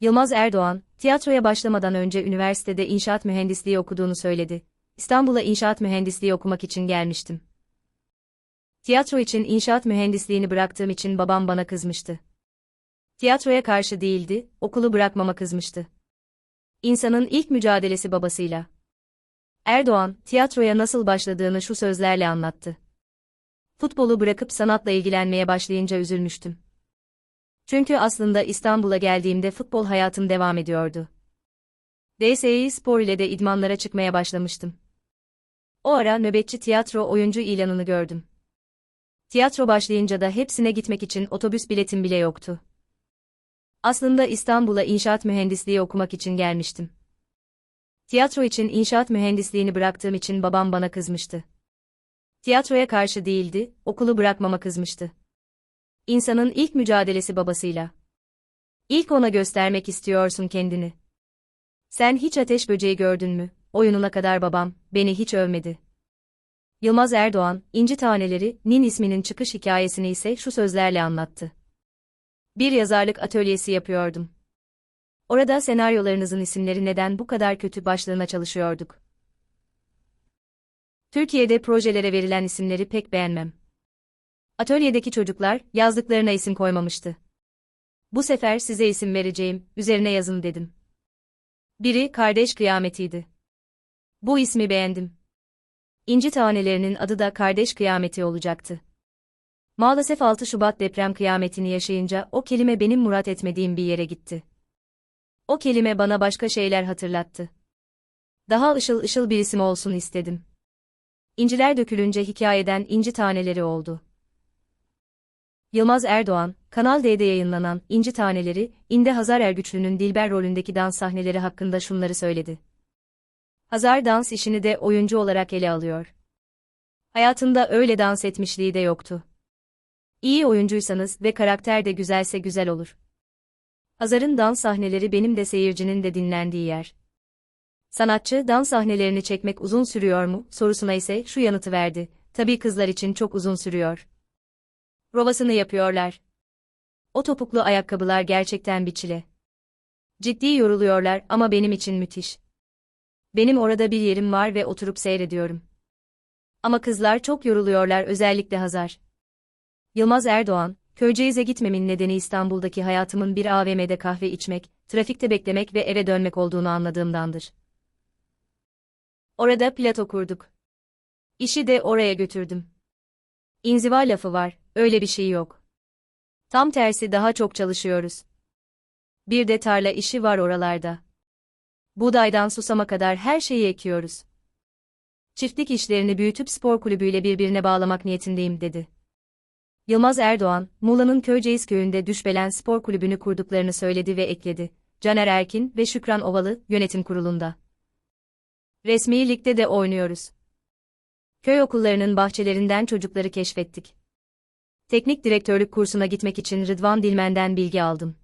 Yılmaz Erdoğan, tiyatroya başlamadan önce üniversitede inşaat mühendisliği okuduğunu söyledi. İstanbul'a inşaat mühendisliği okumak için gelmiştim. Tiyatro için inşaat mühendisliğini bıraktığım için babam bana kızmıştı. Tiyatroya karşı değildi, okulu bırakmama kızmıştı. İnsanın ilk mücadelesi babasıyla. Erdoğan, tiyatroya nasıl başladığını şu sözlerle anlattı. Futbolu bırakıp sanatla ilgilenmeye başlayınca üzülmüştüm. Çünkü aslında İstanbul'a geldiğimde futbol hayatım devam ediyordu. DSİ Spor ile de idmanlara çıkmaya başlamıştım. O ara nöbetçi tiyatro oyuncu ilanını gördüm. Tiyatro başlayınca da hepsine gitmek için otobüs biletim bile yoktu. Aslında İstanbul'a inşaat mühendisliği okumak için gelmiştim. Tiyatro için inşaat mühendisliğini bıraktığım için babam bana kızmıştı. Tiyatroya karşı değildi, okulu bırakmama kızmıştı. İnsanın ilk mücadelesi babasıyla. İlk ona göstermek istiyorsun kendini. Sen hiç ateş böceği gördün mü? Oyununa kadar babam, beni hiç övmedi. Yılmaz Erdoğan, İnci Taneleri, Nin isminin çıkış hikayesini ise şu sözlerle anlattı. Bir yazarlık atölyesi yapıyordum. Orada senaryolarınızın isimleri neden bu kadar kötü başlığına çalışıyorduk. Türkiye'de projelere verilen isimleri pek beğenmem. Atölyedeki çocuklar yazdıklarına isim koymamıştı. Bu sefer size isim vereceğim, üzerine yazın dedim. Biri kardeş kıyametiydi. Bu ismi beğendim. İnci tanelerinin adı da kardeş kıyameti olacaktı. Maalesef 6 Şubat deprem kıyametini yaşayınca o kelime benim murat etmediğim bir yere gitti. O kelime bana başka şeyler hatırlattı. Daha ışıl ışıl bir isim olsun istedim. İnciler dökülünce hikayeden inci taneleri oldu. Yılmaz Erdoğan, Kanal D'de yayınlanan İnci Taneleri, İnde Hazar Ergüçlü'nün Dilber rolündeki dans sahneleri hakkında şunları söyledi. Hazar dans işini de oyuncu olarak ele alıyor. Hayatında öyle dans etmişliği de yoktu. İyi oyuncuysanız ve karakter de güzelse güzel olur. Hazar'ın dans sahneleri benim de seyircinin de dinlendiği yer. Sanatçı dans sahnelerini çekmek uzun sürüyor mu sorusuna ise şu yanıtı verdi. Tabii kızlar için çok uzun sürüyor. Provasını yapıyorlar. O topuklu ayakkabılar gerçekten bir çile. Ciddi yoruluyorlar ama benim için müthiş. Benim orada bir yerim var ve oturup seyrediyorum. Ama kızlar çok yoruluyorlar özellikle Hazar. Yılmaz Erdoğan, Köyceğiz'e gitmemin nedeni İstanbul'daki hayatımın bir AVM'de kahve içmek, trafikte beklemek ve eve dönmek olduğunu anladığımdandır. Orada plato kurduk. İşi de oraya götürdüm. İnziva lafı var, öyle bir şey yok. Tam tersi daha çok çalışıyoruz. Bir de tarla işi var oralarda. Buğdaydan susama kadar her şeyi ekiyoruz. Çiftlik işlerini büyütüp spor kulübüyle birbirine bağlamak niyetindeyim dedi. Yılmaz Erdoğan, Muğla'nın Köyceğiz köyünde Düşbelen Spor Kulübü'nü kurduklarını söyledi ve ekledi. Caner Erkin ve Şükran Ovalı, yönetim kurulunda. Resmi ligde de oynuyoruz. Köy okullarının bahçelerinden çocukları keşfettik. Teknik direktörlük kursuna gitmek için Rıdvan Dilmen'den bilgi aldım.